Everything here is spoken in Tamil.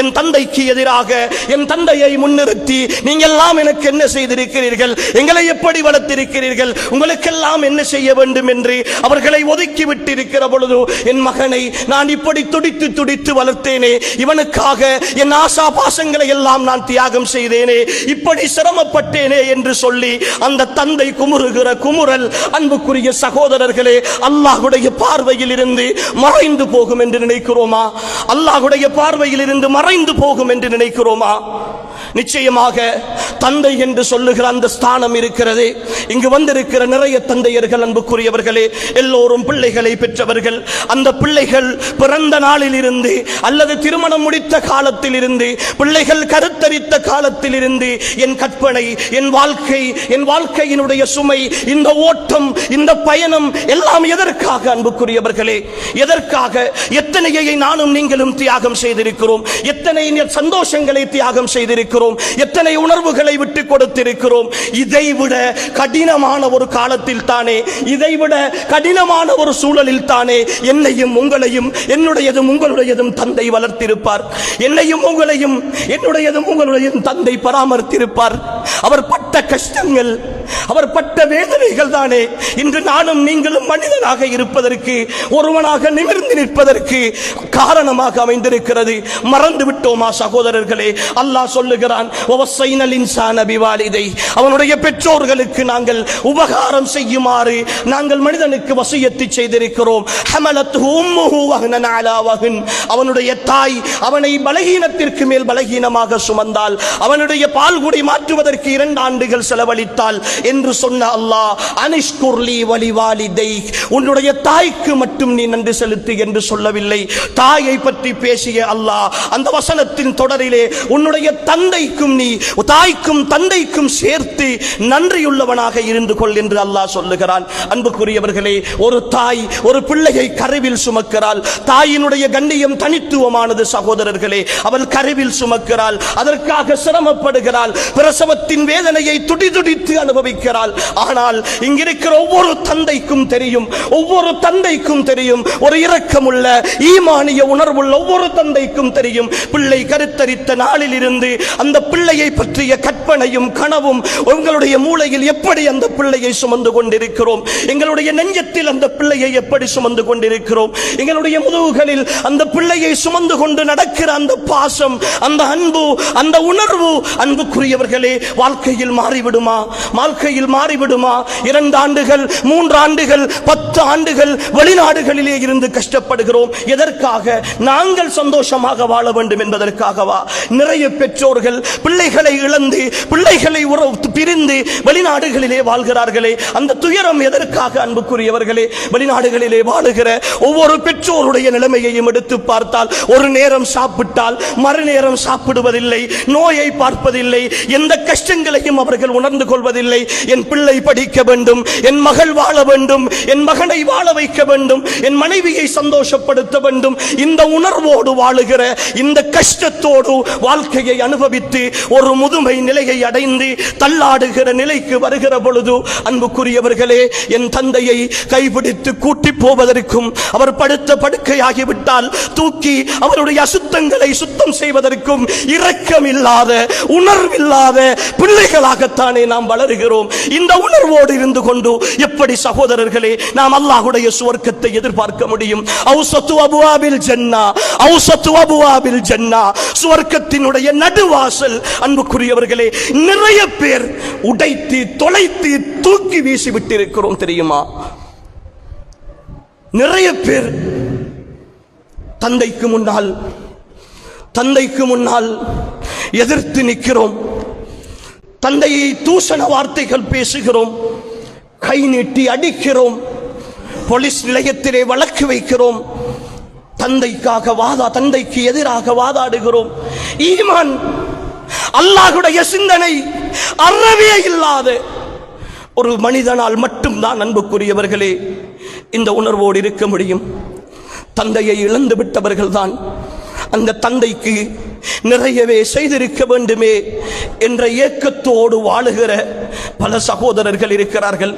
என் தந்தைக்கு எதிராக என் தந்தையை முன்னிறுத்தி நீங்கள் எல்லாம் எனக்கு என்ன செய்திருக்கிறீர்கள்? எங்களை எப்படி வளர்த்திருக்கிறீர்கள்? உங்களுக்கெல்லாம் என்ன செய்ய வேண்டும் என்று அவர்களை ஒதுக்கி விட்டிருக்கிற பொழுது என் மகனை நான் இப்படி துடித்து துடித்து வளர்த்தேனே இவனுக்காக என் ஆசா பாசங்களை எல்லாம் நான் தியாகம் செய்தேனே இப்படி சிரமப்பட்டேனே என்று சொல்லி அந்த தந்தை குமுறுகிற குமுறல் அன்புக்குரிய சகோதரர்களே அல்லாஹுடைய பார்வையில் இருந்து மறைந்து போகும் என்று நினைக்கிறோமா? அல்லாஹுடைய பார்வையில் இருந்து மறைந்து போகும் என்று நினைக்கிறோமா? நிச்சயமாக தந்தை என்று சொல்லுகிற அந்த ஸ்தானம் இருக்கிறது. இங்கு வந்திருக்கிற நிறைய தந்தையர்கள் அன்புக்குரியவர்களே எல்லோரும் பிள்ளைகளை பெற்றவர்கள். அந்த பிள்ளைகள் பிறந்த நாளில் இருந்து அல்லது திருமணம் முடித்த காலத்தில் இருந்து பிள்ளைகள் கருத்தரித்த காலத்தில் இருந்து என் கற்பனை என் வாழ்க்கை என் வாழ்க்கையினுடைய சுமை இந்த ஓட்டம் இந்த பயணம் எல்லாம் எதற்காக அன்புக்குரியவர்களே? எதற்காக? எத்தனையை நானும் நீங்களும் தியாகம் செய்திருக்கிறோம். எத்தனை சந்தோஷங்களை தியாகம் செய்திருக்கிறோம். எத்தனை உணர்வுகளை விட்டு கொடுத்திருக்கிறோம். இதைவிட கடினமான ஒரு காலத்தில் தானே. இதைவிட கடினமான ஒரு சூழலில் தானே. என்னையும் உங்களையும் என்னுடையதும் உங்களுடையதும் தந்தை வளர்த்திருப்பார். என்னையும் உங்களையும் என்னுடையதும் உங்களுடையதும் தந்தை பராமரித்திருப்பார். அவர் பட்ட கஷ்டங்கள் அவர் பட்ட வேதனைகள் தானே. இன்று நானும் நீங்களும் மனிதனாக இருப்பதற்கு ஒருவனாக நிமிர்ந்து நிற்பதற்கு காரணமாக அமைந்திருக்கிறது. மறந்து விட்டோமா சகோதரர்களே? அல்லாஹ் சொல்லுகிறான் "வவஸ்ஸைனல் அவனுடைய பெற்றோர்களுக்கு நாங்கள் உபகாரம் செய்யுமாறு நாங்கள் மனிதனுக்கு வசியத்தை செய்திருக்கிறோம். அவனுடைய தாய் அவனை பலகீனத்திற்கு மேல் பலகீனமாக சுமந்தால் அவனுடைய பால்குடி மாற்றுவதற்கு இரண்டு ஆண்டுகள் செலவழித்தால் என்று சொன்ன அல்லாஹ் அனிஷ்குர்லி வலிவாலிதை. உன்னுடைய தாய்க்கு மட்டும் நீ நன்றி செலுத்து என்று சொல்லவில்லை. தாயை பற்றி பேசிய அல்லாஹ் அந்த வசனத்தின் தொடரிலே உன்னுடைய தந்தை தந்தைக்கும் நீ தாய்க்கும் தந்தைக்கும் சேர்த்து நன்றியுள்ளவனாக இருந்து கொள் என்று அல்லாஹ் சொல்லுகிறான். அன்புக்குரியவர்களே ஒரு தாய் ஒரு பிள்ளையை கருவில் சுமக்கிறாள். தாயினுடைய கண்ணியம் தனித்துவமானது சகோதரர்களே அவள் கருவில் சுமக்கிறாள் அதற்காக சிரமப்படுகிறாள் பிரசவத்தின் வேதனையை துடிதுடித்து அனுபவிக்கிறாள். ஆனால் இங்கிருக்கிற ஒவ்வொரு தந்தைக்கும் தெரியும் ஒவ்வொரு தந்தைக்கும் தெரியும் ஒரு இரக்கமுள்ள ஈமானிய உணர்வுள்ள ஒவ்வொரு தந்தைக்கும் தெரியும். பிள்ளை கருத்தரித்த நாளில் இருந்து அந்த பிள்ளையை பற்றிய கற்பனையும் கனவும் உங்களுடைய மூளையில் எப்படி அந்த பிள்ளையை சுமந்து கொண்டிருக்கிறோம்? எங்களுடைய நெஞ்சத்தில் அந்த பிள்ளையை எப்படி சுமந்து கொண்டிருக்கிறோம்? எங்களுடைய முதுகுகளில் அந்த பிள்ளையை சுமந்து கொண்டு நடக்கிற அந்த பாசம் அந்த அன்பு அந்த உணர்வு அன்புக்குரியவர்களே வாழ்க்கையில் மாறிவிடுமா? வாழ்க்கையில் மாறிவிடுமா? இரண்டு ஆண்டுகள் மூன்று ஆண்டுகள் பத்து ஆண்டுகள் வெளிநாடுகளிலே இருந்து கஷ்டப்படுகிறோம். எதற்காக? நாங்கள் சந்தோஷமாக வாழ வேண்டும் என்பதற்காகவா? நிறைய பெற்றோர்கள் பிள்ளைகளை இழந்து பிள்ளைகளை உறவு பிரிந்து வெளிநாடுகளிலே வாழ்கிறார்களே அந்த துயரம் எதற்காக அன்புக்குரியவர்களே? வெளிநாடுகளிலே வாழுகிற ஒவ்வொரு பெற்றோருடைய நிலைமையையும் எடுத்து பார்த்தால் ஒரு நேரம் சாப்பிட்டால் மறுநேரம் சாப்பிடுவதில்லை நோயை பார்ப்பதில்லை எந்த கஷ்டங்களையும் அவர்கள் உணர்ந்து கொள்வதில்லை. என் பிள்ளை படிக்க வேண்டும் என் மகள் வாழ வேண்டும் என் மகனை வாழ வைக்க வேண்டும் என் மனைவியை சந்தோஷப்படுத்த வேண்டும். இந்த உணர்வோடு வாழுகிற இந்த கஷ்டத்தோடு வாழ்க்கையை அனுபவித்து ஒரு முதுமை நிலையை அடைந்து தள்ளாடுகிற நிலைக்கு வருகிற பொழுது அன்புக்குரியவர்களே என் தந்தையை கைபிடித்து கூட்டி போவதற்கும் அவர் படுத்த படுக்கையாகிவிட்டால் தூக்கி அவருடைய அசுத்தங்களை சுத்தம் செய்வதற்கும் இரக்கமில்லாத உணர்வில்லாத பிள்ளைகளாகத்தானே நாம் வளருகிறோம். இந்த உணர்வோடு இருந்து கொண்டு எப்படி சகோதரர்களே நாம் அல்லாஹுடைய சுவர்க்கத்தை எதிர்பார்க்க முடியும்? அவுசத்து அபுவாபில் ஜன்னா அவுசத்து அபுவாபில் ஜன்னா சுவர்க்கத்தினுடைய நடுவாசல் வாசல் அன்புக்குரியவர்களே நிறைய பேர் உடைத்து தொலைத்து தூக்கி வீசி விட்டிருக்கிறோம் தெரியுமா? நிறைய பேர் தந்தைக்கு முன்னால் தந்தைக்கு முன்னால் எதிர்த்து நிற்கிறோம். தந்தையை தூஷண வார்த்தைகள் பேசுகிறோம். கை நீட்டி அடிக்கிறோம். போலீஸ் நிலையத்திலே வழக்கு வைக்கிறோம். தந்தைக்காக வாதா தந்தைக்கு எதிராக வாதாடுகிறோம். ஈமான் அல்லாஹுடைய சிந்தனை அறவே இல்லாத ஒரு மனிதனால் மட்டும்தான் அன்புக்குரியவர்களே இந்த உணர்வோடு இருக்க முடியும். தந்தையை இழந்து விட்டவர்கள் தான் அந்த தந்தைக்கு நிறையவே செய்திருக்க வேண்டுமே என்ற ஏக்கத்தோடு வாழுகிற பல சகோதரர்கள் இருக்கிறார்கள்.